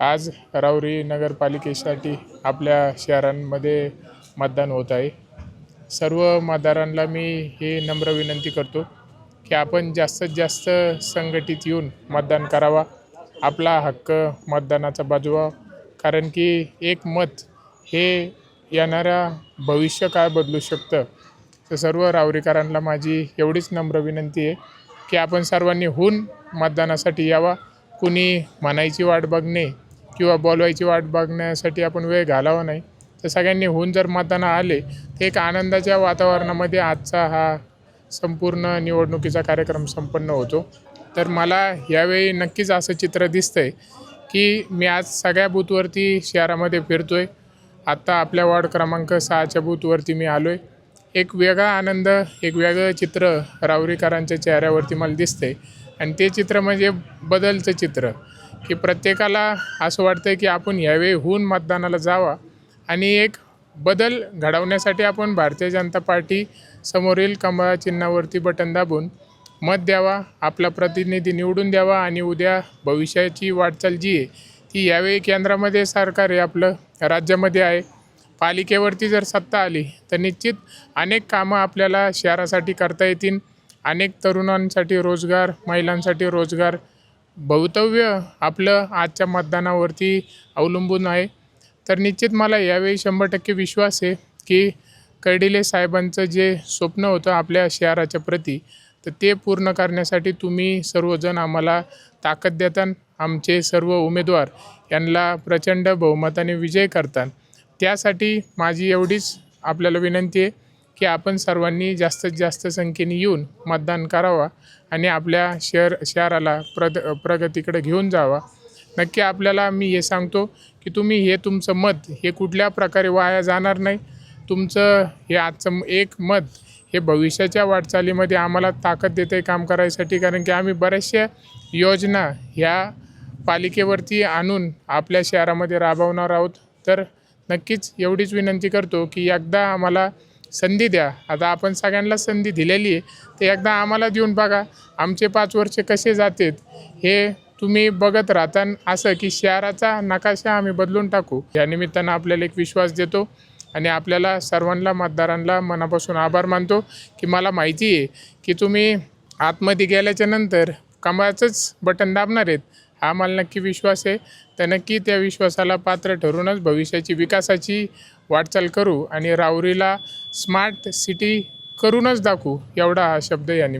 आज राऊरी नगरपालिकेसाठी आपल्या शहरांमध्ये मतदान होत आहे. सर्व मतदारांना मी हे नम्र विनंती करतो की आपण जास्तीत जास्त संघटित येऊन मतदान करावा. आपला हक्क मतदानाचा बाजवा. कारण की एक मत हे येणाऱ्या भविष्य काय बदलू शकतं तर सर्व रावरीकरांना माझी एवढीच नम्र विनंती आहे की आपण सर्वांनी होऊन मतदानासाठी यावा. कुणी म्हणायची वाट बघणे किंवा बोलवायची वाट बघण्यासाठी आपण वेळ घालावा नाही. तर सगळ्यांनी होऊन जर मतदान आले तर एक आनंदाच्या वातावरणामध्ये आजचा हा संपूर्ण निवडणुकीचा कार्यक्रम संपन्न होतो. तर मला यावेळी नक्कीच असं चित्र दिसतंय की मी आज सगळ्या बूथवरती शहरामध्ये फिरतो आहे आत्ता आपल्या वॉर्ड क्रमांक सहाच्या बूथवरती मी आलो आहे एक वेगळा आनंद एक वेगळं चित्र रावरीकरांच्या चेहऱ्यावरती मला दिसतंय. आणि ते चित्र म्हणजे बदलचं चित्र. की प्रत्येकाला असं वाटतं की आपण यावेळी होऊन मतदानाला जावा आणि एक बदल घडवण्यासाठी आपण भारतीय जनता पार्टी समोरील कमळा चिन्हावरती बटन दाबून. मत द्यावा आपला प्रतिनिधी निवडून द्यावा आणि उद्या भविष्याची वाटचाल जी आहे ती यावेळी केंद्रामध्ये सरकार आहे आपलं राज्यामध्ये आहे. पालिकेवरती जर सत्ता आली तर निश्चित अनेक कामं आपल्याला शहरासाठी करता येतील. अनेक तरुणांसाठी रोजगार महिलांसाठी रोजगार. भवितव्य आपलं आजच्या मतदानावरती अवलंबून आहे. तर निश्चित मला यावेळी शंभर टक्के विश्वास आहे की कर्डिले साहेबांचं जे स्वप्न होतं आपल्या शहराच्या प्रती तर ते पूर्ण करण्यासाठी तुम्ही सर्वजण आम्हाला ताकद देतान. आमचे सर्व उमेदवार यांना प्रचंड बहुमताने विजय करतात त्यासाठी माझी एवढीच आपल्याला विनंती आहे. की आपण सर्वांनी जास्तीत जास्त संख्येने येऊन मतदान करावा आणि आपल्या शहर शहराला प्रद प्रगतीकडे घेऊन जावा. नक्की आपल्याला मी हे सांगतो की तुम्ही हे तुमचं मत हे कुठल्या प्रकारे वाया जाणार नाही. तुमचं हे आजचं एक मत हे भविष्याच्या वाटचालीमध्ये आम्हाला ताकद देते काम करायसाठी कारण की आम्ही बऱ्याचशा योजना ह्या पालिकेवरती आणून आपल्या शहरामध्ये राबवणार आहोत. तर नक्कीच एवढीच विनंती करतो की एकदा आम्हाला संधी द्या. आता आपण सगळ्यांना संधी दिलेली आहे. ते एकदा आम्हाला देऊन बघा आमचे पाच वर्ष कसे जातात. हे तुम्ही बघत राहता असं की शहराचा नकाशा आम्ही बदलून टाकू. या निमित्तानं आपल्याला एक विश्वास देतो आणि आपल्याला सर्वांना मतदारांना मनापासून आभार मानतो की मला माहिती आहे की तुम्ही आतमध्ये गेल्याच्यानंतर कमाचंच बटन दाबणार आहेत. हा मला नक्की विश्वास आहे. तर नक्की त्या विश्वासाला पात्र ठरूनच भविष्याची विकासाची वाटचाल करू आणि राऊरीला स्मार्ट सिटी करूनच दाखवू एवढा हा शब्द या निमित्त